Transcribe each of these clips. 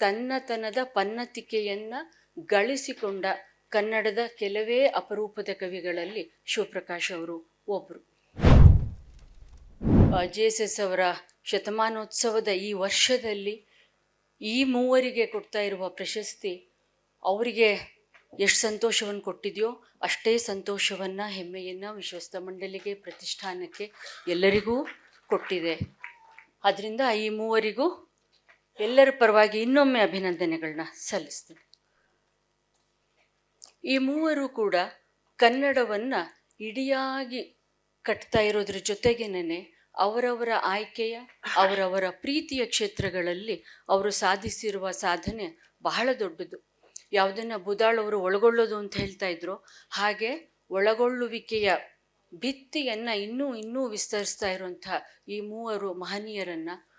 ತನ್ನತನದ ಪನ್ನತಿಕೆಯನ್ನ ಗಳಿಸಿಕೊಂಡ ಕನ್ನಡದ ಕೆಲವೇ ಅಪರೂಪದ ಕವಿಗಳಲ್ಲಿ ಶಿವಪ್ರಕಾಶ್ ಅವರು ಒಬ್ಬರು ಜೆ ಎಸ್ ಎಸ್ ಅವರ ಶತಮಾನೋತ್ಸವದ ಈ ವರ್ಷದಲ್ಲಿ ಈ ಮೂವರಿಗೆ ಕೊಡ್ತಾ ಇರುವ ಪ್ರಶಸ್ತಿ ಅವರಿಗೆ ಎಷ್ಟು ಸಂತೋಷವನ್ನು ಕೊಟ್ಟಿದೆಯೋ ಅಷ್ಟೇ ಸಂತೋಷವನ್ನು, ಹೆಮ್ಮೆಯನ್ನು ವಿಶ್ವಸ್ತ ಮಂಡಳಿಗೆ, ಪ್ರತಿಷ್ಠಾನಕ್ಕೆ ಎಲ್ಲರಿಗೂ ಕೊಟ್ಟಿದೆ. ಅದರಿಂದ ಈ ಮೂವರಿಗೂ ಎಲ್ಲರ ಪರವಾಗಿ ಇನ್ನೊಮ್ಮೆ ಅಭಿನಂದನೆಗಳನ್ನ ಸಲ್ಲಿಸ್ತೀನಿ. ಈ ಮೂವರು ಕೂಡ ಕನ್ನಡವನ್ನು ಇಡಿಯಾಗಿ ಕಟ್ತಾ ಇರೋದ್ರ ಜೊತೆಗೇನೆ ಅವರವರ ಆಯ್ಕೆಯ, ಅವರವರ ಪ್ರೀತಿಯ ಕ್ಷೇತ್ರಗಳಲ್ಲಿ ಅವರು ಸಾಧಿಸಿರುವ ಸಾಧನೆ ಬಹಳ ದೊಡ್ಡದು. ಯಾವುದನ್ನು ಬುದಾಳವರು ಒಳಗೊಳ್ಳೋದು ಅಂತ ಹೇಳ್ತಾ ಇದ್ರು, ಹಾಗೆ ಒಳಗೊಳ್ಳುವಿಕೆಯ ಭಿತ್ತಿಯನ್ನು ಇನ್ನೂ ಇನ್ನೂ ವಿಸ್ತರಿಸ್ತಾ ಇರುವಂಥ ಈ ಮೂವರು ಮಹನೀಯರನ್ನು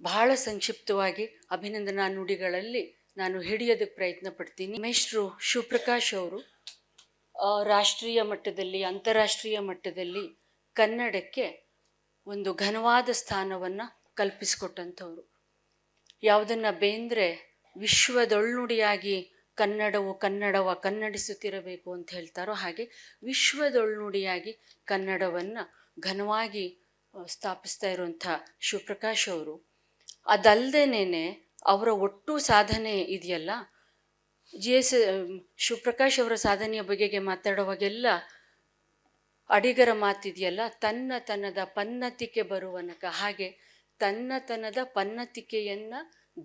ಬಹಳ ಸಂಕ್ಷಿಪ್ತವಾಗಿ ಅಭಿನಂದನಾ ನುಡಿಗಳಲ್ಲಿ ನಾನು ಹಿಡಿಯೋದಕ್ಕೆ ಪ್ರಯತ್ನ ಪಡ್ತೀನಿ. ಮೇಷ್ಟ್ರು ಶಿವಪ್ರಕಾಶ್ ಅವರು ರಾಷ್ಟ್ರೀಯ ಮಟ್ಟದಲ್ಲಿ, ಅಂತಾರಾಷ್ಟ್ರೀಯ ಮಟ್ಟದಲ್ಲಿ ಕನ್ನಡಕ್ಕೆ ಒಂದು ಘನವಾದ ಸ್ಥಾನವನ್ನು ಕಲ್ಪಿಸಿಕೊಟ್ಟಂಥವ್ರು. ಯಾವುದನ್ನು ಬೇಂದ್ರೆ ವಿಶ್ವದೊಳ್ನುಡಿಯಾಗಿ ಕನ್ನಡವು ಕನ್ನಡವ ಕನ್ನಡಿಸುತ್ತಿರಬೇಕು ಅಂತ ಹೇಳ್ತಾರೋ ಹಾಗೆ ವಿಶ್ವದೊಳ್ನುಡಿಯಾಗಿ ಕನ್ನಡವನ್ನು ಘನವಾಗಿ ಸ್ಥಾಪಿಸ್ತಾ ಇರುವಂಥ ಶಿವಪ್ರಕಾಶ್ ಅವರು ಅದಲ್ಲದೇನೆ ಅವರ ಒಟ್ಟು ಸಾಧನೆ ಇದೆಯಲ್ಲ? ಜಿ ಎಸ್ ಶಿವಪ್ರಕಾಶ್ ಅವರ ಸಾಧನೆಯ ಬಗೆಗೆ ಮಾತಾಡುವಾಗೆಲ್ಲ ಅಡಿಗರ ಮಾತಿದೆಯಲ್ಲ ತನ್ನತನದ ಪನ್ನತಿಕೆ ಬರುವನಕ. ಹಾಗೆ ತನ್ನತನದ ಪನ್ನತಿಕೆಯನ್ನ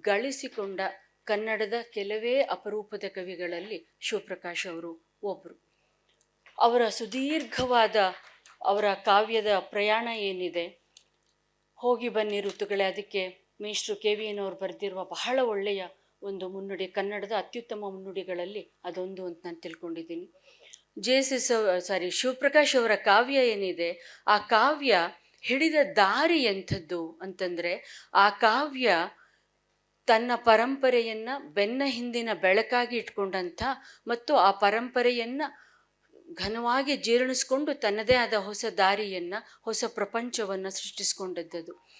ಗಳಿಸಿಕೊಂಡ ಕನ್ನಡದ ಕೆಲವೇ ಅಪರೂಪದ ಕವಿಗಳಲ್ಲಿ ಶಿವಪ್ರಕಾಶ್ ಅವರು ಒಬ್ಬರು ಅವರ ಸುದೀರ್ಘವಾದ ಅವರ ಕಾವ್ಯದ ಪ್ರಯಾಣ ಏನಿದೆ? ಹೋಗಿ ಬನ್ನಿ ಋತುಗಳೇ, ಅದಕ್ಕೆ ಮೇಷ್ಟ್ರು ಕೆ ವಿ ಎನ್ ಅವರು ಬರೆದಿರುವ ಬಹಳ ಒಳ್ಳೆಯ ಒಂದು ಮುನ್ನುಡಿ, ಕನ್ನಡದ ಅತ್ಯುತ್ತಮ ಮುನ್ನುಡಿಗಳಲ್ಲಿ ಅದೊಂದು ಅಂತ ನಾನು ತಿಳ್ಕೊಂಡಿದ್ದೀನಿ. J S S sorry, Shivaprakash ಅವರ ಕಾವ್ಯ ಏನಿದೆ, ಆ ಕಾವ್ಯ ಹಿಡಿದ ದಾರಿ ಎಂಥದ್ದು ಅಂತಂದರೆ, ಆ ಕಾವ್ಯ ತನ್ನ ಪರಂಪರೆಯನ್ನ ಬೆನ್ನ ಹಿಂದಿನ ಬೆಳಕಾಗಿ ಇಟ್ಕೊಂಡಂಥ ಮತ್ತು ಆ ಪರಂಪರೆಯನ್ನ ಘನವಾಗಿ ಜೀರ್ಣಿಸ್ಕೊಂಡು ತನ್ನದೇ ಆದ ಹೊಸ ದಾರಿಯನ್ನು, ಹೊಸ ಪ್ರಪಂಚವನ್ನು ಸೃಷ್ಟಿಸ್ಕೊಂಡದ್ದು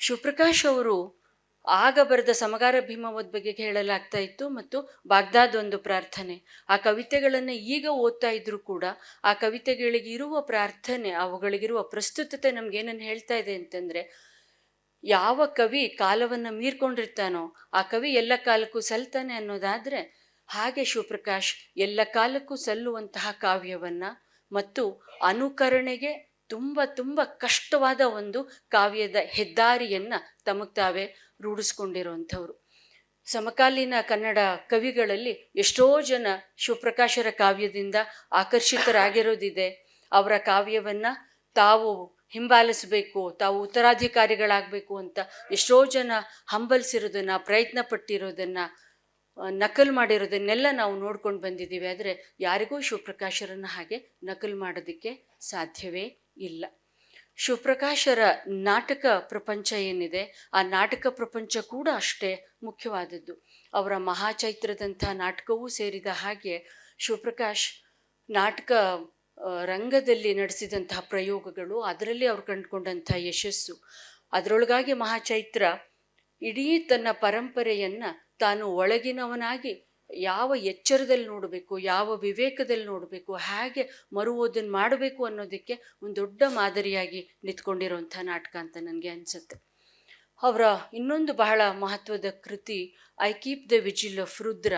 ಶಿವಪ್ರಕಾಶ್ ಅವರು ಆಗ ಬರೆದ ಸಮಗಾರ ಭೀಮವದ್ ಬಗ್ಗೆ ಹೇಳಲಾಗ್ತಾ ಇತ್ತು ಮತ್ತು ಬಾಗ್ದಾದ್ ಒಂದು ಪ್ರಾರ್ಥನೆ. ಆ ಕವಿತೆಗಳನ್ನು ಈಗ ಓದ್ತಾ ಇದ್ರು ಕೂಡ ಆ ಕವಿತೆಗಳಿಗಿರುವ ಪ್ರಾರ್ಥನೆ, ಅವುಗಳಿಗಿರುವ ಪ್ರಸ್ತುತತೆ ನಮ್ಗೇನನ್ನು ಹೇಳ್ತಾ ಇದೆ ಅಂತಂದ್ರೆ, ಯಾವ ಕವಿ ಕಾಲವನ್ನು ಮೀರ್ಕೊಂಡಿರ್ತಾನೋ, ಆ ಕವಿ ಎಲ್ಲ ಕಾಲಕ್ಕೂ ಸಲ್ತಾನೆ ಅನ್ನೋದಾದ್ರೆ ಹಾಗೆ ಶಿವಪ್ರಕಾಶ್ ಎಲ್ಲ ಕಾಲಕ್ಕೂ ಸಲ್ಲುವಂತಹ ಕಾವ್ಯವನ್ನ ಮತ್ತು ಅನುಕರಣೆಗೆ ತುಂಬ ತುಂಬ ಕಷ್ಟವಾದ ಒಂದು ಕಾವ್ಯದ ಹೆದ್ದಾರಿಯನ್ನ ತಮಗೆ ತಾವೇ ರೂಢಿಸ್ಕೊಂಡಿರುವಂಥವ್ರು. ಸಮಕಾಲೀನ ಕನ್ನಡ ಕವಿಗಳಲ್ಲಿ ಎಷ್ಟೋ ಜನ ಶಿವಪ್ರಕಾಶರ ಕಾವ್ಯದಿಂದ ಆಕರ್ಷಿತರಾಗಿರೋದಿದೆ. ಅವರ ಕಾವ್ಯವನ್ನ ತಾವು ಹಿಂಬಾಲಿಸಬೇಕು, ತಾವು ಉತ್ತರಾಧಿಕಾರಿಗಳಾಗಬೇಕು ಅಂತ ಎಷ್ಟೋ ಜನ ಹಂಬಲಿಸಿರೋದನ್ನು ಪ್ರಯತ್ನ ಪಟ್ಟಿರೋದನ್ನ ನಕಲು ಮಾಡಿರೋದನ್ನೆಲ್ಲ ನಾವು ನೋಡ್ಕೊಂಡು ಬಂದಿದ್ದೀವಿ. ಆದರೆ ಯಾರಿಗೂ ಶಿವಪ್ರಕಾಶರನ್ನ ಹಾಗೆ ನಕಲು ಮಾಡೋದಕ್ಕೆ ಸಾಧ್ಯವೇ ಇಲ್ಲ. ಶಿವಪ್ರಕಾಶರ ನಾಟಕ ಪ್ರಪಂಚ ಏನಿದೆ, ಆ ನಾಟಕ ಪ್ರಪಂಚ ಕೂಡ ಅಷ್ಟೇ ಮುಖ್ಯವಾದದ್ದು. ಅವರ ಮಹಾಚೈತ್ರದಂಥ ನಾಟಕವೂ ಸೇರಿದ ಹಾಗೆ ಶಿವಪ್ರಕಾಶ್ ನಾಟಕ ರಂಗದಲ್ಲಿ ನಡೆಸಿದಂತಹ ಪ್ರಯೋಗಗಳು, ಅದರಲ್ಲಿ ಅವ್ರು ಕಂಡುಕೊಂಡಂಥ ಯಶಸ್ಸು. ಅದರೊಳಗಾಗಿ ಮಹಾಚೈತ್ರ ಇಡೀ ತನ್ನ ಪರಂಪರೆಯನ್ನು ತಾನು ಒಳಗಿನವನಾಗಿ ಯಾವ ಎಚ್ಚರದಲ್ಲಿ ನೋಡಬೇಕು, ಯಾವ ವಿವೇಕದಲ್ಲಿ ನೋಡಬೇಕು, ಹೇಗೆ ಮರು ಓದನ್ನು ಮಾಡಬೇಕು ಅನ್ನೋದಕ್ಕೆ ಒಂದು ದೊಡ್ಡ ಮಾದರಿಯಾಗಿ ನಿಂತ್ಕೊಂಡಿರುವಂಥ ನಾಟಕ ಅಂತ ನನಗೆ ಅನಿಸುತ್ತೆ. ಅವರ ಇನ್ನೊಂದು ಬಹಳ ಮಹತ್ವದ ಕೃತಿ I keep the vigil of Rudra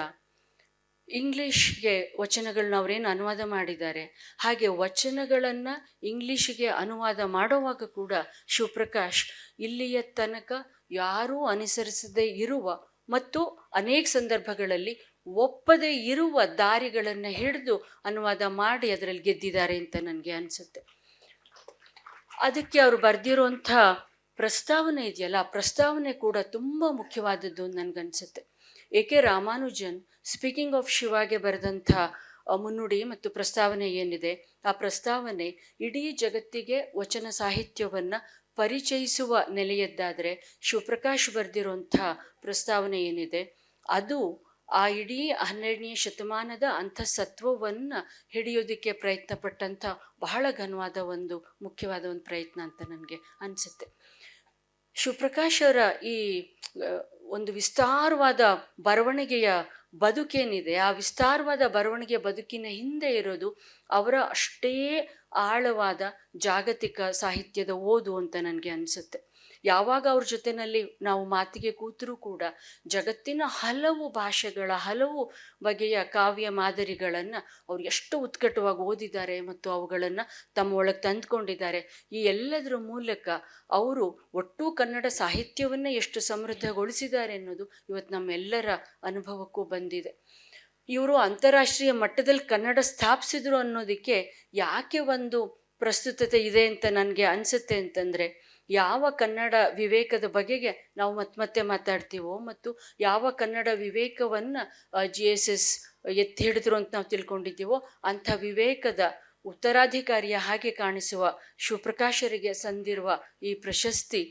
ಇಂಗ್ಲೀಷ್ಗೆ ವಚನಗಳನ್ನ ಅವರೇನು ಅನುವಾದ ಮಾಡಿದ್ದಾರೆ. ಹಾಗೆ ವಚನಗಳನ್ನು ಇಂಗ್ಲೀಷಿಗೆ ಅನುವಾದ ಮಾಡುವಾಗ ಕೂಡ ಶಿವಪ್ರಕಾಶ್, ಇಲ್ಲಿಯ ತನಕ ಯಾರೂ ಅನುಸರಿಸದೇ ಇರುವ ಮತ್ತು ಅನೇಕ ಸಂದರ್ಭಗಳಲ್ಲಿ ಒಪ್ಪದೇ ಇರುವ ದಾರಿಗಳನ್ನು ಹಿಡಿದು ಅನುವಾದ ಮಾಡಿ ಅದರಲ್ಲಿ ಗೆದ್ದಿದ್ದಾರೆ ಅಂತ ನನಗೆ ಅನಿಸುತ್ತೆ. ಅದಕ್ಕೆ ಅವರು ಬರೆದಿರುವಂಥ ಪ್ರಸ್ತಾವನೆ ಇದೆಯಲ್ಲ, ಆ ಪ್ರಸ್ತಾವನೆ ಕೂಡ ತುಂಬ ಮುಖ್ಯವಾದದ್ದು ನನಗನ್ಸುತ್ತೆ. ಕೆ ರಾಮಾನುಜನ್ ಸ್ಪೀಕಿಂಗ್ ಆಫ್ ಶಿವಾಗೆ ಬರೆದಂಥ ಮುನ್ನುಡಿ ಮತ್ತು ಪ್ರಸ್ತಾವನೆ ಏನಿದೆ? ಆ ಪ್ರಸ್ತಾವನೆ ಇಡೀ ಜಗತ್ತಿಗೆ ವಚನ ಸಾಹಿತ್ಯವನ್ನು ಪರಿಚಯಿಸುವ ನೆಲೆಯದ್ದಾದರೆ ಶಿವಪ್ರಕಾಶ್ ಬರೆದಿರುವಂಥ ಪ್ರಸ್ತಾವನೆ ಏನಿದೆ? ಅದು ಆ ಇಡೀ ಹನ್ನೆರಡನೇ ಶತಮಾನದ ಅಂತಸತ್ವವನ್ನು ಹಿಡಿಯೋದಕ್ಕೆ ಪ್ರಯತ್ನ ಪಟ್ಟಂಥ ಬಹಳ ಘನವಾದ ಒಂದು ಮುಖ್ಯವಾದ ಒಂದು ಪ್ರಯತ್ನ ಅಂತ ನನಗೆ ಅನಿಸುತ್ತೆ. ಶಿವಪ್ರಕಾಶ್ ಅವರ ಈ ಒಂದು ವಿಸ್ತಾರವಾದ ಬರವಣಿಗೆಯ ಬದುಕೇನಿದೆ, ಆ ವಿಸ್ತಾರವಾದ ಬರವಣಿಗೆಯ ಬದುಕಿನ ಹಿಂದೆ ಇರೋದು ಅವರ ಅಷ್ಟೇ ಆಳವಾದ ಜಾಗತಿಕ ಸಾಹಿತ್ಯದ ಓದು ಅಂತ ನನಗೆ ಅನಿಸುತ್ತೆ. ಯಾವಾಗ ಅವ್ರ ಜೊತೆನಲ್ಲಿ ನಾವು ಮಾತಿಗೆ ಕೂತರೂ ಕೂಡ ಜಗತ್ತಿನ ಹಲವು ಭಾಷೆಗಳ ಹಲವು ಬಗೆಯ ಕಾವ್ಯ ಮಾದರಿಗಳನ್ನು ಅವ್ರು ಎಷ್ಟು ಉತ್ಕಟವಾಗಿ ಓದಿದ್ದಾರೆ ಮತ್ತು ಅವುಗಳನ್ನು ತಮ್ಮ ಒಳಗೆ ತಂದುಕೊಂಡಿದ್ದಾರೆ, ಈ ಎಲ್ಲದರ ಮೂಲಕ ಅವರು ಒಟ್ಟು ಕನ್ನಡ ಸಾಹಿತ್ಯವನ್ನು ಎಷ್ಟು ಸಮೃದ್ಧಗೊಳಿಸಿದ್ದಾರೆ ಅನ್ನೋದು ಇವತ್ತು ನಮ್ಮೆಲ್ಲರ ಅನುಭವಕ್ಕೂ ಬಂದಿದೆ. ಇವರು ಅಂತಾರಾಷ್ಟ್ರೀಯ ಮಟ್ಟದಲ್ಲಿ ಕನ್ನಡ ಸ್ಥಾಪಿಸಿದ್ರು ಅನ್ನೋದಕ್ಕೆ ಯಾಕೆ ಒಂದು ಪ್ರಸ್ತುತತೆ ಇದೆ ಅಂತ ನನಗೆ ಅನಿಸುತ್ತೆ ಅಂತಂದರೆ ಯಾವ ಕನ್ನಡ ವಿವೇಕದ ಬಗೆಗೆ ನಾವು ಮತ್ತೆ ಮತ್ತೆ ಮಾತಾಡ್ತೀವೋ ಮತ್ತು ಯಾವ ಕನ್ನಡ ವಿವೇಕವನ್ನು ಜಿ ಎಸ್ ಎಸ್ ಎತ್ತಿ ಹಿಡಿದ್ರು ಅಂತ ನಾವು ತಿಳ್ಕೊಂಡಿದ್ದೀವೋ ಅಂಥ ವಿವೇಕದ ಉತ್ತರಾಧಿಕಾರಿಯ ಹಾಗೆ ಕಾಣಿಸುವ, ಶಿವಪ್ರಕಾಶರಿಗೆ ಸಂದಿರುವ ಈ ಪ್ರಶಸ್ತಿ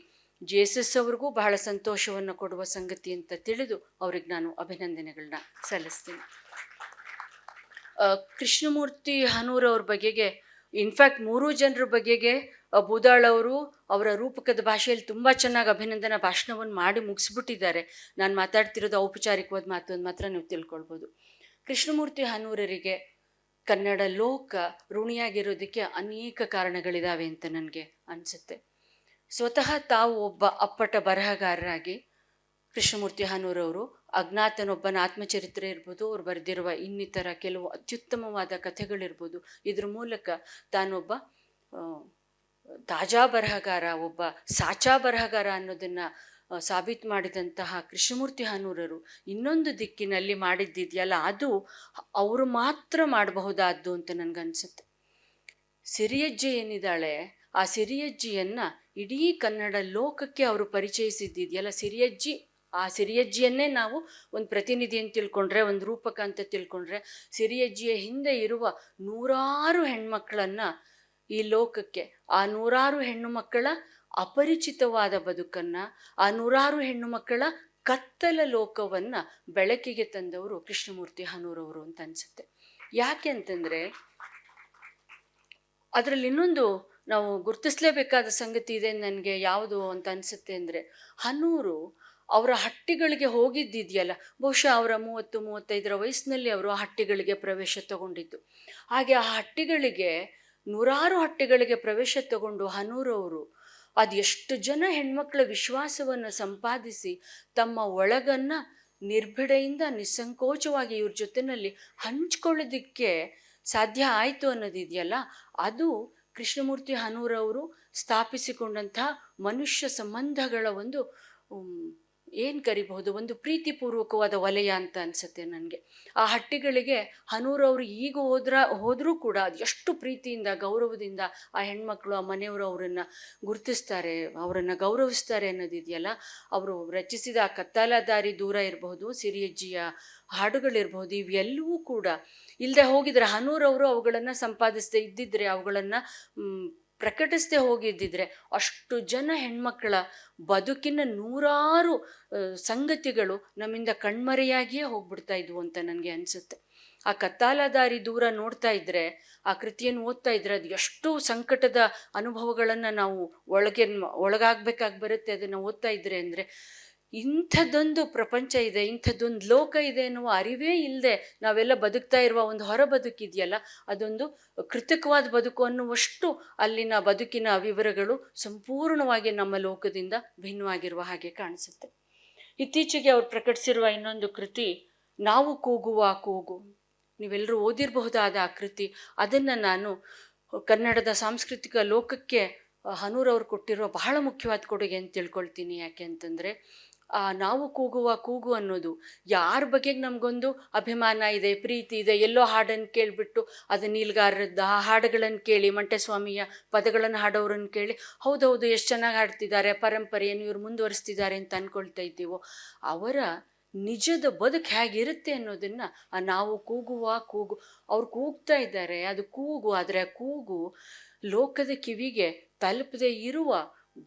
ಜಿ ಎಸ್ ಎಸ್ ಅವ್ರಿಗೂ ಬಹಳ ಸಂತೋಷವನ್ನು ಕೊಡುವ ಸಂಗತಿ ಅಂತ ತಿಳಿದು ಅವ್ರಿಗೆ ನಾನು ಅಭಿನಂದನೆಗಳನ್ನ ಸಲ್ಲಿಸ್ತೀನಿ. ಕೃಷ್ಣಮೂರ್ತಿ ಹನೂರವ್ರ ಬಗೆಗೆ, ಇನ್ಫ್ಯಾಕ್ಟ್ ಮೂರು ಜನರ ಬಗೆಗೆ ಬೂದಾಳ್ ಅವರು ಅವರ ರೂಪಕದ ಭಾಷೆಯಲ್ಲಿ ತುಂಬ ಚೆನ್ನಾಗಿ ಅಭಿನಂದನಾ ಭಾಷಣವನ್ನು ಮಾಡಿ ಮುಗಿಸ್ಬಿಟ್ಟಿದ್ದಾರೆ. ನಾನು ಮಾತಾಡ್ತಿರೋದು ಔಪಚಾರಿಕವಾದ ಮಾತು ಅಂತ ಮಾತ್ರ ನೀವು ತಿಳ್ಕೊಳ್ಬೋದು. ಕೃಷ್ಣಮೂರ್ತಿ ಹನೂರರಿಗೆ ಕನ್ನಡ ಲೋಕ ಋಣಿಯಾಗಿರೋದಕ್ಕೆ ಅನೇಕ ಕಾರಣಗಳಿದಾವೆ ಅಂತ ನನಗೆ ಅನಿಸುತ್ತೆ. ಸ್ವತಃ ತಾವು ಒಬ್ಬ ಅಪ್ಪಟ ಬರಹಗಾರರಾಗಿ ಕೃಷ್ಣಮೂರ್ತಿ ಹನೂರವರು, ಅಜ್ಞಾತನೊಬ್ಬನ ಆತ್ಮಚರಿತ್ರೆ ಇರ್ಬೋದು, ಅವ್ರು ಬರೆದಿರುವ ಇನ್ನಿತರ ಕೆಲವು ಅತ್ಯುತ್ತಮವಾದ ಕಥೆಗಳಿರ್ಬೋದು. ಇದ್ರ ಮೂಲಕ ತಾನೊಬ್ಬ ತಾಜಾ ಬರಹಗಾರ, ಒಬ್ಬ ಸಾಚಾ ಬರಹಗಾರ ಅನ್ನೋದನ್ನ ಸಾಬೀತು ಮಾಡಿದಂತಹ ಕೃಷ್ಣಮೂರ್ತಿ ಹಾನೂರರು ಇನ್ನೊಂದು ದಿಕ್ಕಿನಲ್ಲಿ ಮಾಡಿದ್ದಿದೆಯಲ್ಲ, ಅದು ಅವರು ಮಾತ್ರ ಮಾಡಬಹುದಾದ್ದು ಅಂತ ನನಗನ್ಸುತ್ತೆ. ಸಿರಿಯಜ್ಜಿ ಏನಿದ್ದಾಳೆ, ಆ ಸಿರಿಯಜ್ಜಿಯನ್ನ ಇಡೀ ಕನ್ನಡ ಲೋಕಕ್ಕೆ ಅವರು ಪರಿಚಯಿಸಿದ್ದಿದೆಯಲ್ಲ, ಸಿರಿಯಜ್ಜಿ, ಆ ಸಿರಿಯಜ್ಜಿಯನ್ನೇ ನಾವು ಒಂದು ಪ್ರತಿನಿಧಿ ಅಂತ ತಿಳ್ಕೊಂಡ್ರೆ, ಒಂದು ರೂಪಕ ಅಂತ ತಿಳ್ಕೊಂಡ್ರೆ, ಸಿರಿಯಜ್ಜಿಯ ಹಿಂದೆ ಇರುವ ನೂರಾರು ಹೆಣ್ಮಕ್ಳನ್ನ ಈ ಲೋಕಕ್ಕೆ ಆ ನೂರಾರು ಹೆಣ್ಣು ಮಕ್ಕಳ ಅಪರಿಚಿತವಾದ ಬದುಕನ್ನ, ಆ ನೂರಾರು ಹೆಣ್ಣು ಮಕ್ಕಳ ಕತ್ತಲ ಲೋಕವನ್ನ ಬೆಳಕಿಗೆ ತಂದವರು ಕೃಷ್ಣಮೂರ್ತಿ ಹನೂರವರು ಅಂತ ಅನ್ಸುತ್ತೆ. ಯಾಕೆ ಅಂತಂದ್ರೆ, ಅದರಲ್ಲಿ ಇನ್ನೊಂದು ನಾವು ಗುರುತಿಸ್ಲೇಬೇಕಾದ ಸಂಗತಿ ಇದೆ ನನಗೆ ಯಾವುದು ಅಂತ ಅನ್ಸುತ್ತೆ ಅಂದರೆ, ಹನೂರು ಅವರ ಹಟ್ಟಿಗಳಿಗೆ ಹೋಗಿದ್ದಿದೆಯಲ್ಲ, ಬಹುಶಃ ಅವರ ಮೂವತ್ತು, ಮೂವತ್ತೈದರ ವಯಸ್ಸಿನಲ್ಲಿ ಅವರು ಆ ಹಟ್ಟಿಗಳಿಗೆ ಪ್ರವೇಶ ತಗೊಂಡಿದ್ದು. ಹಾಗೆ ಆ ಹಟ್ಟಿಗಳಿಗೆ ನೂರಾರು ಹಟ್ಟೆಗಳಿಗೆ ಪ್ರವೇಶ ತಗೊಂಡು ಹನೂರವರು ಅದೆಷ್ಟು ಜನ ಹೆಣ್ಮಕ್ಳ ವಿಶ್ವಾಸವನ್ನು ಸಂಪಾದಿಸಿ ತಮ್ಮ ಒಳಗನ್ನ ನಿರ್ಭಿಡೆಯಿಂದ ನಿಸ್ಸಂಕೋಚವಾಗಿ ಇವ್ರ ಜೊತೆನಲ್ಲಿ ಹಂಚ್ಕೊಳ್ಳೋದಿಕ್ಕೆ ಸಾಧ್ಯ ಆಯಿತು ಅನ್ನೋದಿದೆಯಲ್ಲ, ಅದು ಕೃಷ್ಣಮೂರ್ತಿ ಹನೂರವರು ಸ್ಥಾಪಿಸಿಕೊಂಡಂತಹ ಮನುಷ್ಯ ಸಂಬಂಧಗಳ ಒಂದು ಏನು ಕರಿಬಹುದು? ಒಂದು ಪ್ರೀತಿಪೂರ್ವಕವಾದ ವಲಯ ಅಂತ ಅನಿಸುತ್ತೆ ನನಗೆ. ಆ ಹಟ್ಟಿಗಳಿಗೆ ಹನೂರವರು ಈಗ ಹೋದ್ರ, ಹೋದರೂ ಕೂಡ ಎಷ್ಟು ಪ್ರೀತಿಯಿಂದ, ಗೌರವದಿಂದ ಆ ಹೆಣ್ಮಕ್ಳು, ಆ ಮನೆಯವರು ಅವರನ್ನು ಗುರುತಿಸ್ತಾರೆ, ಅವರನ್ನು ಗೌರವಿಸ್ತಾರೆ ಅನ್ನೋದಿದೆಯಲ್ಲ, ಅವರು ರಚಿಸಿದ ಆ ಕತ್ತಾಲ ದಾರಿ ದೂರ ಇರಬಹುದು, ಸಿರಿಯಜ್ಜಿಯ ಹಾಡುಗಳಿರ್ಬಹುದು, ಇವೆಲ್ಲವೂ ಕೂಡ ಇಲ್ಲದೆ ಹೋಗಿದ್ರೆ ಹನೂರವರು ಅವುಗಳನ್ನು ಸಂಪಾದಿಸದೆ ಇದ್ದಿದ್ರೆ, ಅವುಗಳನ್ನು ಪ್ರಕಟಿಸದೆ ಹೋಗಿದ್ದಿದ್ರೆ ಅಷ್ಟು ಜನ ಹೆಣ್ಮಕ್ಕಳ ಬದುಕಿನ ನೂರಾರು ಸಂಗತಿಗಳು ನಮ್ಮಿಂದ ಕಣ್ಮರೆಯಾಗಿಯೇ ಹೋಗ್ಬಿಡ್ತಾ ಇದ್ವು ಅಂತ ನನಗೆ ಅನಿಸುತ್ತೆ. ಆ ಕತ್ತಾಲದಾರಿ ದೂರ ನೋಡ್ತಾ ಇದ್ರೆ, ಆ ಕೃತಿಯನ್ನು ಓದ್ತಾ ಇದ್ರೆ ಅದು ಎಷ್ಟು ಸಂಕಟದ ಅನುಭವಗಳನ್ನು ನಾವು ಒಳಗೆ, ಒಳಗಾಗ್ಬೇಕಾಗಿ ಬರುತ್ತೆ ಅದನ್ನು ಓದ್ತಾ ಇದ್ರೆ ಅಂದರೆ ಇಂಥದ್ದೊಂದು ಪ್ರಪಂಚ ಇದೆ, ಇಂಥದ್ದೊಂದು ಲೋಕ ಇದೆ ಎನ್ನುವ ಅರಿವೇ ಇಲ್ಲದೆ ನಾವೆಲ್ಲ ಬದುಕ್ತಾ ಇರುವ ಒಂದು ಹೊರ ಬದುಕಿದೆಯಲ್ಲ, ಅದೊಂದು ಕೃತಕವಾದ ಬದುಕು ಅನ್ನುವಷ್ಟು ಅಲ್ಲಿನ ಬದುಕಿನ ವಿವರಗಳು ಸಂಪೂರ್ಣವಾಗಿ ನಮ್ಮ ಲೋಕದಿಂದ ಭಿನ್ನವಾಗಿರುವ ಹಾಗೆ ಕಾಣಿಸುತ್ತೆ. ಇತ್ತೀಚೆಗೆ ಅವ್ರು ಪ್ರಕಟಿಸಿರುವ ಇನ್ನೊಂದು ಕೃತಿ, ನಾವು ಕೂಗುವ ಕೂಗು. ನೀವೆಲ್ಲರೂ ಓದಿರಬಹುದಾದ ಆ ಕೃತಿ. ಅದನ್ನು ನಾನು ಕನ್ನಡದ ಸಾಂಸ್ಕೃತಿಕ ಲೋಕಕ್ಕೆ ಹನೂರವ್ರು ಕೊಟ್ಟಿರೋ ಬಹಳ ಮುಖ್ಯವಾದ ಕೊಡುಗೆ ಅಂತ ತಿಳ್ಕೊಳ್ತೀನಿ. ಯಾಕೆ ಅಂತಂದರೆ ನಾವು ಕೂಗುವ ಕೂಗು ಅನ್ನೋದು ಯಾರ ಬಗೆಗೆ ನಮಗೊಂದು ಅಭಿಮಾನ ಇದೆ, ಪ್ರೀತಿ ಇದೆ, ಎಲ್ಲೋ ಹಾಡನ್ನು ಕೇಳಿಬಿಟ್ಟು ಅದು ನೀಲ್ಗಾರದ ಆ ಹಾಡುಗಳನ್ನು ಕೇಳಿ ಮಂಟೆಸ್ವಾಮಿಯ ಪದಗಳನ್ನು ಹಾಡೋರನ್ನು ಕೇಳಿ, ಹೌದೌದು ಎಷ್ಟು ಚೆನ್ನಾಗಿ ಹಾಡ್ತಿದ್ದಾರೆ, ಪರಂಪರೆಯನ್ನು ಇವ್ರು ಮುಂದುವರಿಸ್ತಿದ್ದಾರೆ ಅಂತ ಅಂದ್ಕೊಳ್ತಾ ಇದ್ದೀವೋ, ಅವರ ನಿಜದ ಬದುಕು ಹೇಗಿರುತ್ತೆ ಅನ್ನೋದನ್ನು ಆ ನಾವು ಕೂಗುವ ಕೂಗು, ಅವ್ರು ಕೂಗ್ತಾ ಇದ್ದಾರೆ, ಅದು ಕೂಗು, ಆದರೆ ಆ ಕೂಗು ಲೋಕದ ಕಿವಿಗೆ ತಲುಪದೇ ಇರುವ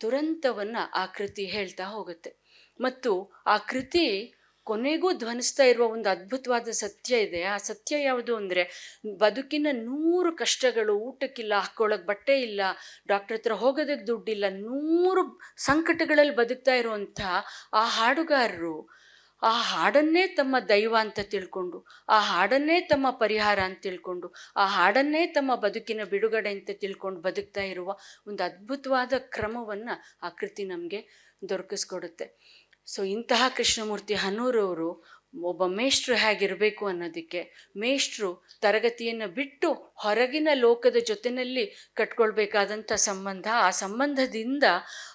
ದುರಂತವನ್ನು ಆ ಕೃತಿ ಹೇಳ್ತಾ ಹೋಗುತ್ತೆ. ಮತ್ತು ಆ ಕೃತಿ ಕೊನೆಗೂ ಧ್ವನಿಸ್ತಾ ಇರುವ ಒಂದು ಅದ್ಭುತವಾದ ಸತ್ಯ ಇದೆ. ಆ ಸತ್ಯ ಯಾವುದು ಅಂದರೆ, ಬದುಕಿನ ನೂರು ಕಷ್ಟಗಳು, ಊಟಕ್ಕಿಲ್ಲ ಹಾಕ್ಕೊಳ್ಳೋಕೆ ಬಟ್ಟೆ ಇಲ್ಲ ಡಾಕ್ಟರ್ ಹತ್ರ ಹೋಗೋದಕ್ಕೆ ದುಡ್ಡಿಲ್ಲ, ನೂರು ಸಂಕಟಗಳಲ್ಲಿ ಬದುಕ್ತಾ ಇರುವಂಥ ಆ ಹಾಡುಗಾರರು, ಆ ಹಾಡನ್ನೇ ತಮ್ಮ ದೈವ ಅಂತ ತಿಳ್ಕೊಂಡು, ಆ ಹಾಡನ್ನೇ ತಮ್ಮ ಪರಿಹಾರ ಅಂತ ತಿಳ್ಕೊಂಡು, ಆ ಹಾಡನ್ನೇ ತಮ್ಮ ಬದುಕಿನ ಬಿಡುಗಡೆ ಅಂತ ತಿಳ್ಕೊಂಡು ಬದುಕ್ತಾ ಇರುವ ಒಂದು ಅದ್ಭುತವಾದ ಕ್ರಮವನ್ನು ಆ ಕೃತಿ ನಮಗೆ ದೊರಕಿಸ್ಕೊಡುತ್ತೆ. ಸೊ ಇಂತಹ ಕೃಷ್ಣಮೂರ್ತಿ ಹನೂರವರು ಒಬ್ಬ ಮೇಷ್ಟ್ರು ಹೇಗಿರಬೇಕು ಅನ್ನೋದಕ್ಕೆ ಮೇಷ್ಟ್ರು ತರಗತಿಯನ್ನು ಬಿಟ್ಟು ಹೊರಗಿನ ಲೋಕದ ಜೊತೆಯಲ್ಲಿ ಕಟ್ಕೊಳ್ಬೇಕಾದಂಥ ಸಂಬಂಧ, ಆ ಸಂಬಂಧದಿಂದ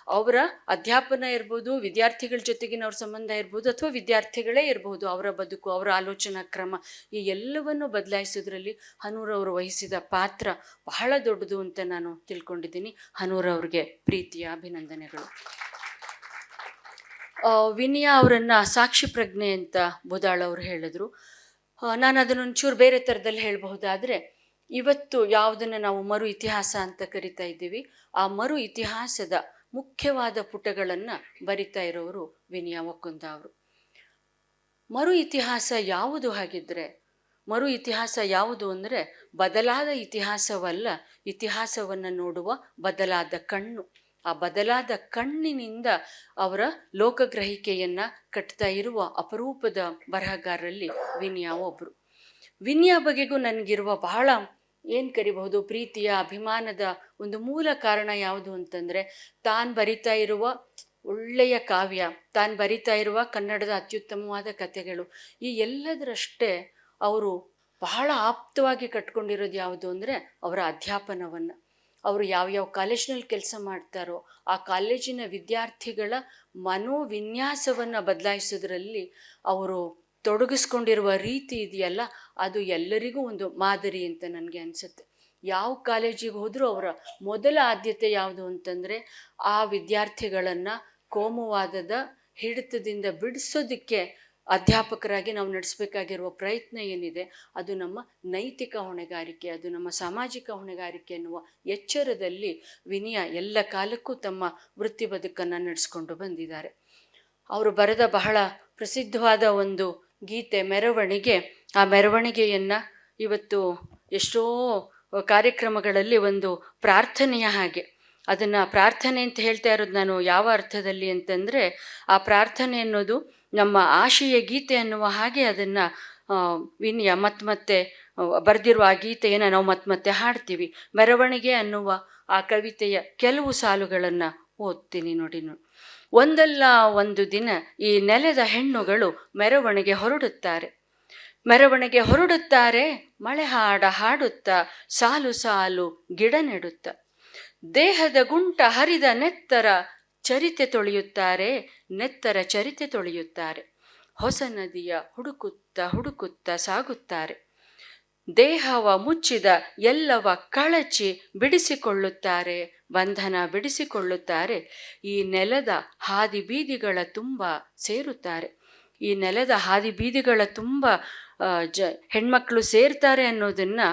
ಅವರ ಅಧ್ಯಾಪನ ಇರ್ಬೋದು, ವಿದ್ಯಾರ್ಥಿಗಳ ಜೊತೆಗಿನ ಅವ್ರ ಸಂಬಂಧ ಇರ್ಬೋದು ಅಥವಾ ವಿದ್ಯಾರ್ಥಿಗಳೇ ಇರ್ಬೋದು, ಅವರ ಬದುಕು, ಅವರ ಆಲೋಚನಾ ಕ್ರಮ, ಈ ಎಲ್ಲವನ್ನು ಬದಲಾಯಿಸೋದ್ರಲ್ಲಿ ಹನೂರವರು ವಹಿಸಿದ ಪಾತ್ರ ಬಹಳ ದೊಡ್ಡದು ಅಂತ ನಾನು ತಿಳ್ಕೊಂಡಿದ್ದೀನಿ. ಹನೂರವ್ರಿಗೆ ಪ್ರೀತಿಯ ಅಭಿನಂದನೆಗಳು. ವಿನಯ ಅವರನ್ನು ಸಾಕ್ಷಿ ಪ್ರಜ್ಞೆ ಅಂತ ಬುದಾಳ್ ಅವರು ಹೇಳಿದ್ರು. ನಾನು ಅದನ್ನು ಒಂಚೂರು ಬೇರೆ ಥರದಲ್ಲಿ ಹೇಳಬಹುದಾದ್ರೆ, ಇವತ್ತು ಯಾವುದನ್ನು ನಾವು ಮರು ಇತಿಹಾಸ ಅಂತ ಕರಿತಾ ಇದ್ದೀವಿ, ಆ ಮರು ಇತಿಹಾಸದ ಮುಖ್ಯವಾದ ಪುಟಗಳನ್ನು ಬರಿತಾ ಇರೋರು ವಿನಯ ಒಕ್ಕುಂದ ಅವರು. ಮರು ಇತಿಹಾಸ ಯಾವುದು ಹಾಗಿದ್ರೆ, ಮರು ಇತಿಹಾಸ ಯಾವುದು ಅಂದರೆ ಬದಲಾದ ಇತಿಹಾಸವಲ್ಲ, ಇತಿಹಾಸವನ್ನು ನೋಡುವ ಬದಲಾದ ಕಣ್ಣು. ಆ ಬದಲಾದ ಕಣ್ಣಿನಿಂದ ಅವರ ಲೋಕಗ್ರಹಿಕೆಯನ್ನ ಕಟ್ತಾ ಇರುವ ಅಪರೂಪದ ಬರಹಗಾರರಲ್ಲಿ ವಿನ್ಯಾ ಒಬ್ರು. ವಿನ್ಯಾ ಬಗೆಗೂ ನನಗಿರುವ ಬಹಳ ಏನು ಕರಿಬಹುದು, ಪ್ರೀತಿಯ, ಅಭಿಮಾನದ ಒಂದು ಮೂಲ ಕಾರಣ ಯಾವುದು ಅಂತಂದ್ರೆ, ತಾನ್ ಬರಿತಾ ಇರುವ ಒಳ್ಳೆಯ ಕಾವ್ಯ, ತಾನ್ ಬರಿತಾ ಇರುವ ಕನ್ನಡದ ಅತ್ಯುತ್ತಮವಾದ ಕಥೆಗಳು, ಈ ಎಲ್ಲದರಷ್ಟೇ ಅವರು ಬಹಳ ಆಪ್ತವಾಗಿ ಕಟ್ಕೊಂಡಿರೋದು ಯಾವುದು ಅಂದ್ರೆ ಅವರ ಅಧ್ಯಾಪನವನ್ನು. ಅವರು ಯಾವ್ಯಾವ ಕಾಲೇಜಿನಲ್ಲಿ ಕೆಲಸ ಮಾಡ್ತಾರೋ ಆ ಕಾಲೇಜಿನ ವಿದ್ಯಾರ್ಥಿಗಳ ಮನೋವಿನ್ಯಾಸವನ್ನು ಬದಲಾಯಿಸೋದ್ರಲ್ಲಿ ಅವರು ತೊಡಗಿಸ್ಕೊಂಡಿರುವ ರೀತಿ ಇದೆಯಲ್ಲ, ಅದು ಎಲ್ಲರಿಗೂ ಒಂದು ಮಾದರಿ ಅಂತ ನನಗೆ ಅನಿಸುತ್ತೆ. ಯಾವ ಕಾಲೇಜಿಗೆ ಹೋದರೂ ಅವರ ಮೊದಲ ಆದ್ಯತೆ ಯಾವುದು ಅಂತಂದರೆ ಆ ವಿದ್ಯಾರ್ಥಿಗಳನ್ನು ಕೋಮುವಾದದ ಹಿಡಿತದಿಂದ ಬಿಡಿಸೋದಕ್ಕೆ ಅಧ್ಯಾಪಕರಾಗಿ ನಾವು ನಡೆಸಬೇಕಾಗಿರುವ ಪ್ರಯತ್ನ ಏನಿದೆ, ಅದು ನಮ್ಮ ನೈತಿಕ ಹೊಣೆಗಾರಿಕೆ, ಅದು ನಮ್ಮ ಸಾಮಾಜಿಕ ಹೊಣೆಗಾರಿಕೆ ಎನ್ನುವ ಎಚ್ಚರದಲ್ಲಿ ವಿನಯ ಎಲ್ಲ ಕಾಲಕ್ಕೂ ತಮ್ಮ ವೃತ್ತಿ ಬದುಕನ್ನು ನಡೆಸ್ಕೊಂಡು ಬಂದಿದ್ದಾರೆ. ಅವರು ಬರೆದ ಬಹಳ ಪ್ರಸಿದ್ಧವಾದ ಒಂದು ಗೀತೆ ಮೆರವಣಿಗೆ, ಆ ಮೆರವಣಿಗೆಯನ್ನು ಇವತ್ತು ಎಷ್ಟೋ ಕಾರ್ಯಕ್ರಮಗಳಲ್ಲಿ ಒಂದು ಪ್ರಾರ್ಥನೆಯ ಹಾಗೆ. ಅದನ್ನು ಪ್ರಾರ್ಥನೆ ಅಂತ ಹೇಳ್ತಾ ಇರೋದು ನಾನು ಯಾವ ಅರ್ಥದಲ್ಲಿ ಅಂತಂದರೆ, ಆ ಪ್ರಾರ್ಥನೆ ಅನ್ನೋದು ನಮ್ಮ ಆಶೆಯ ಗೀತೆ ಅನ್ನುವ ಹಾಗೆ ಅದನ್ನು ವಿನಯ ಮತ್ತೆ ಮತ್ತೆ ಬರೆದಿರುವ ಆ ಗೀತೆಯನ್ನು ನಾವು ಮತ್ತೆ ಹಾಡ್ತೀವಿ. ಮೆರವಣಿಗೆ ಅನ್ನುವ ಆ ಕವಿತೆಯ ಕೆಲವು ಸಾಲುಗಳನ್ನು ಓದ್ತೀನಿ ನೋಡಿ ನೋಡಿ ಒಂದಲ್ಲ ಒಂದು ದಿನ ಈ ನೆಲದ ಹೆಣ್ಣುಗಳು ಮೆರವಣಿಗೆ ಹೊರಡುತ್ತಾರೆ. ಮೆರವಣಿಗೆ ಹೊರಡುತ್ತಾರೆ, ಮಳೆ ಹಾಡ ಹಾಡುತ್ತಾ, ಸಾಲು ಸಾಲು ಗಿಡ ನೆಡುತ್ತ. ದೇಹದ ಗುಂಟ ಹರಿದ ನೆತ್ತರ ಚರಿತೆ ತೊಳೆಯುತ್ತಾರೆ, ನೆತ್ತರ ಚರಿತೆ ತೊಳೆಯುತ್ತಾರೆ. ಹೊಸ ನದಿಯ ಹುಡುಕುತ್ತ ಹುಡುಕುತ್ತ ಸಾಗುತ್ತಾರೆ. ದೇಹವ ಮುಚ್ಚಿದ ಎಲ್ಲವ ಕಳಚಿ ಬಿಡಿಸಿಕೊಳ್ಳುತ್ತಾರೆ, ಬಂಧನ ಬಿಡಿಸಿಕೊಳ್ಳುತ್ತಾರೆ. ಈ ನೆಲದ ಹಾದಿ ಬೀದಿಗಳ ತುಂಬ ಸೇರುತ್ತಾರೆ. ಈ ನೆಲದ ಹಾದಿ ಬೀದಿಗಳ ತುಂಬ ಜ, ಹೆಣ್ಮಕ್ಳು ಸೇರ್ತಾರೆ ಅನ್ನೋದನ್ನು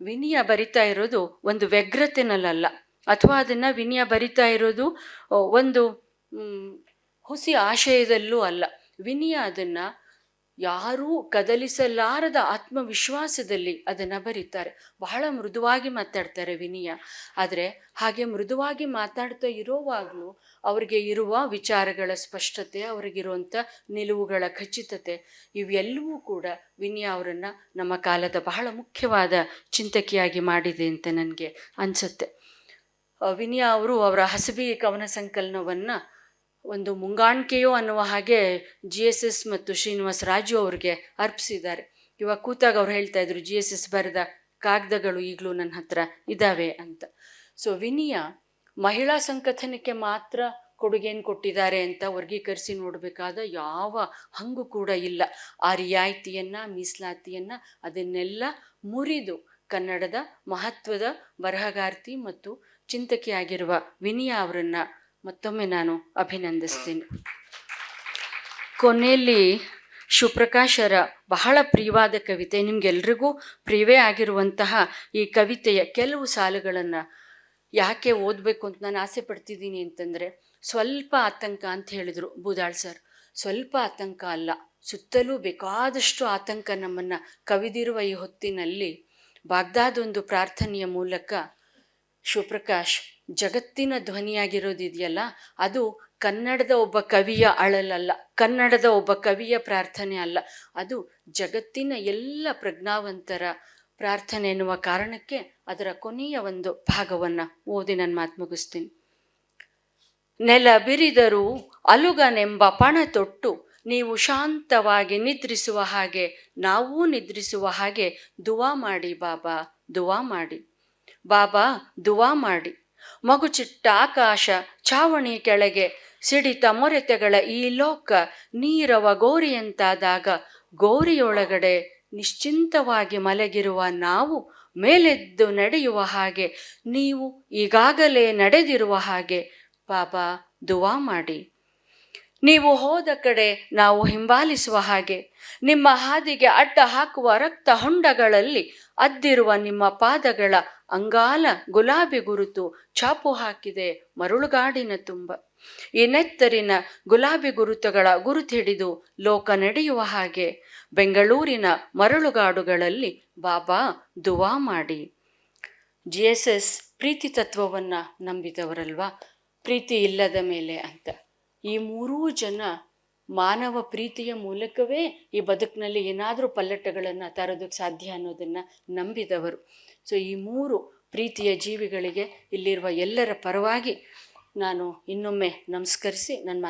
ವಿನಿಯ ಬರಿತಾ ಇರೋದು ಒಂದು ವ್ಯಗ್ರತೆನಲ್ಲ ಅಥವಾ ಅದನ್ನು ವಿನಯ ಬರಿತಾ ಇರೋದು ಒಂದು ಹುಸಿ ಆಶಯದಲ್ಲೂ ಅಲ್ಲ. ವಿನಯ ಅದನ್ನು ಯಾರೂ ಕದಲಿಸಲಾರದ ಆತ್ಮವಿಶ್ವಾಸದಲ್ಲಿ ಅದನ್ನು ಬರೀತಾರೆ. ಬಹಳ ಮೃದುವಾಗಿ ಮಾತಾಡ್ತಾರೆ ವಿನಯ. ಆದರೆ ಹಾಗೆ ಮೃದುವಾಗಿ ಮಾತಾಡ್ತಾ ಇರೋವಾಗಲೂ ಅವರಿಗೆ ಇರುವ ವಿಚಾರಗಳ ಸ್ಪಷ್ಟತೆ ಅವರಿಗಿರುವಂಥ ನಿಲುವುಗಳ ಖಚಿತತೆ, ಇವೆಲ್ಲವೂ ಕೂಡ ವಿನಯ ಅವರನ್ನು ನಮ್ಮ ಕಾಲದ ಬಹಳ ಮುಖ್ಯವಾದ ಚಿಂತಕಿಯಾಗಿ ಮಾಡಿದೆ ಅಂತ ನನಗೆ ಅನಿಸುತ್ತೆ. ವಿನಯ ಅವರು ಅವರ ಹಸಬಿ ಕವನ ಸಂಕಲನವನ್ನು ಒಂದು ಮುಂಗಾಣಿಕೆಯೋ ಅನ್ನುವ ಹಾಗೆ ಜಿ ಎಸ್ ಎಸ್ ಮತ್ತು ಶ್ರೀನಿವಾಸ ರಾಜು ಅವ್ರಿಗೆ ಅರ್ಪಿಸಿದ್ದಾರೆ. ಇವಾಗ ಕೂತಾಗ ಅವ್ರು ಹೇಳ್ತಾ ಇದ್ರು ಜಿ ಎಸ್ ಎಸ್ ಬರೆದ ಕಾಗದಗಳು ಈಗಲೂ ನನ್ನ ಹತ್ರ ಇದ್ದಾವೆ ಅಂತ. ಸೊ ವಿನಿಯ, ಮಹಿಳಾ ಸಂಕಥನಕ್ಕೆ ಮಾತ್ರ ಕೊಡುಗೆಯನ್ನು ಕೊಟ್ಟಿದ್ದಾರೆ ಅಂತ ವರ್ಗೀಕರಿಸಿ ನೋಡಬೇಕಾದ ಯಾವ ಹಂಗು ಕೂಡ ಇಲ್ಲ. ಆ ರಿಯಾಯಿತಿಯನ್ನು, ಮೀಸಲಾತಿಯನ್ನು ಅದನ್ನೆಲ್ಲ ಮುರಿದು ಕನ್ನಡದ ಮಹತ್ವದ ಬರಹಗಾರ್ತಿ ಮತ್ತು ಚಿಂತಕಿಯಾಗಿರುವ ವಿನಿಯಾ ಅವರನ್ನು ಮತ್ತೊಮ್ಮೆ ನಾನು ಅಭಿನಂದಿಸ್ತೀನಿ. ಕೊನೆಯಲ್ಲಿ ಶಿವಪ್ರಕಾಶರ ಬಹಳ ಪ್ರಿಯವಾದ ಕವಿತೆ, ನಿಮ್ಗೆಲ್ರಿಗೂ ಪ್ರಿಯವೇ ಆಗಿರುವಂತಹ ಈ ಕವಿತೆಯ ಕೆಲವು ಸಾಲುಗಳನ್ನು ಯಾಕೆ ಓದಬೇಕು ಅಂತ ನಾನು ಆಸೆ ಪಡ್ತಿದ್ದೀನಿ ಅಂತಂದರೆ, ಸ್ವಲ್ಪ ಆತಂಕ ಅಂತ ಹೇಳಿದರು ಬೂದಾಳ್ ಸರ್. ಸ್ವಲ್ಪ ಆತಂಕ ಅಲ್ಲ, ಸುತ್ತಲೂ ಬೇಕಾದಷ್ಟು ಆತಂಕ ನಮ್ಮನ್ನು ಕವಿದಿರುವ ಈ ಹೊತ್ತಿನಲ್ಲಿ ಬಾಗ್ದಾದೊಂದು ಪ್ರಾರ್ಥನೆಯ ಮೂಲಕ ಶಿವಪ್ರಕಾಶ್, ಜಗತ್ತಿನ ಧ್ವನಿಯಾಗಿರೋದಿದೆಯಲ್ಲ, ಅದು ಕನ್ನಡದ ಒಬ್ಬ ಕವಿಯ ಅಳಲಲ್ಲ, ಕನ್ನಡದ ಒಬ್ಬ ಕವಿಯ ಪ್ರಾರ್ಥನೆ ಅಲ್ಲ. ಅದು ಜಗತ್ತಿನ ಎಲ್ಲ ಪ್ರಜ್ಞಾವಂತರ ಪ್ರಾರ್ಥನೆ ಎನ್ನುವ ಕಾರಣಕ್ಕೆ ಅದರ ಕೊನೆಯ ಒಂದು ಭಾಗವನ್ನು ಓದಿ ನನ್ನ ಮಾತು ಮುಗಿಸ್ತೀನಿ. ನೆಲ ಬಿರಿದರೂ ಅಲುಗನೆಂಬ ಪಣ ತೊಟ್ಟು ನೀವು ಶಾಂತವಾಗಿ ನಿದ್ರಿಸುವ ಹಾಗೆ, ನಾವೂ ನಿದ್ರಿಸುವ ಹಾಗೆ ದುವಾ ಮಾಡಿ ಬಾಬಾ, ದುವಾ ಮಾಡಿ. ಬಾಬಾ ದುವಾ ಮಾಡಿ. ಮಗುಚಿಟ್ಟ ಆಕಾಶ ಛಾವಣಿ ಕೆಳಗೆ ಸಿಡಿತ ಮೊರೆತೆಗಳ ಈ ಲೋಕ ನೀರವ ಗೋರಿಯಂತಾದಾಗ ಗೋರಿಯೊಳಗಡೆ ನಿಶ್ಚಿಂತವಾಗಿ ಮಲಗಿರುವ ನಾವು ಮೇಲೆದ್ದು ನಡೆಯುವ ಹಾಗೆ, ನೀವು ಈಗಾಗಲೇ ನಡೆದಿರುವ ಹಾಗೆ ಬಾಬಾ ದುವಾ ಮಾಡಿ. ನೀವು ಹೋದ ಕಡೆ ನಾವು ಹಿಂಬಾಲಿಸುವ ಹಾಗೆ. ನಿಮ್ಮ ಹಾದಿಗೆ ಅಡ್ಡ ಹಾಕುವ ರಕ್ತ ಹೊಂಡಗಳಲ್ಲಿ ಅದ್ದಿರುವ ನಿಮ್ಮ ಪಾದಗಳ ಅಂಗಾಲ ಗುಲಾಬಿ ಗುರುತು ಚಾಪು ಹಾಕಿದೆ, ಮರುಳುಗಾಡಿನ ತುಂಬ. ಈ ನೆತ್ತರಿನ ಗುಲಾಬಿ ಗುರುತುಗಳ ಗುರುತಿಡಿದು ಲೋಕ ನಡೆಯುವ ಹಾಗೆ. ಬೆಂಗಳೂರಿನ ಮರಳುಗಾಡುಗಳಲ್ಲಿ ಬಾಬಾ ದುವಾ ಮಾಡಿ. ಜಿ ಎಸ್ ಎಸ್ ಪ್ರೀತಿ ತತ್ವವನ್ನು ನಂಬಿದವರಲ್ವಾ? ಪ್ರೀತಿ ಇಲ್ಲದ ಮೇಲೆ ಅಂತ. ಈ ಮೂರೂ ಜನ ಮಾನವ ಪ್ರೀತಿಯ ಮೂಲಕವೇ ಈ ಬದುಕಿನಲ್ಲಿ ಏನಾದರೂ ಪಲ್ಲಟಗಳನ್ನು ತರೋದಕ್ಕೆ ಸಾಧ್ಯ ಅನ್ನೋದನ್ನು ನಂಬಿದವರು. ಸೊ ಈ ಮೂರು ಪ್ರೀತಿಯ ಜೀವಿಗಳಿಗೆ ಇಲ್ಲಿರುವ ಎಲ್ಲರ ಪರವಾಗಿ ನಾನು ಇನ್ನೊಮ್ಮೆ ನಮಸ್ಕರಿಸಿ ನನ್ನ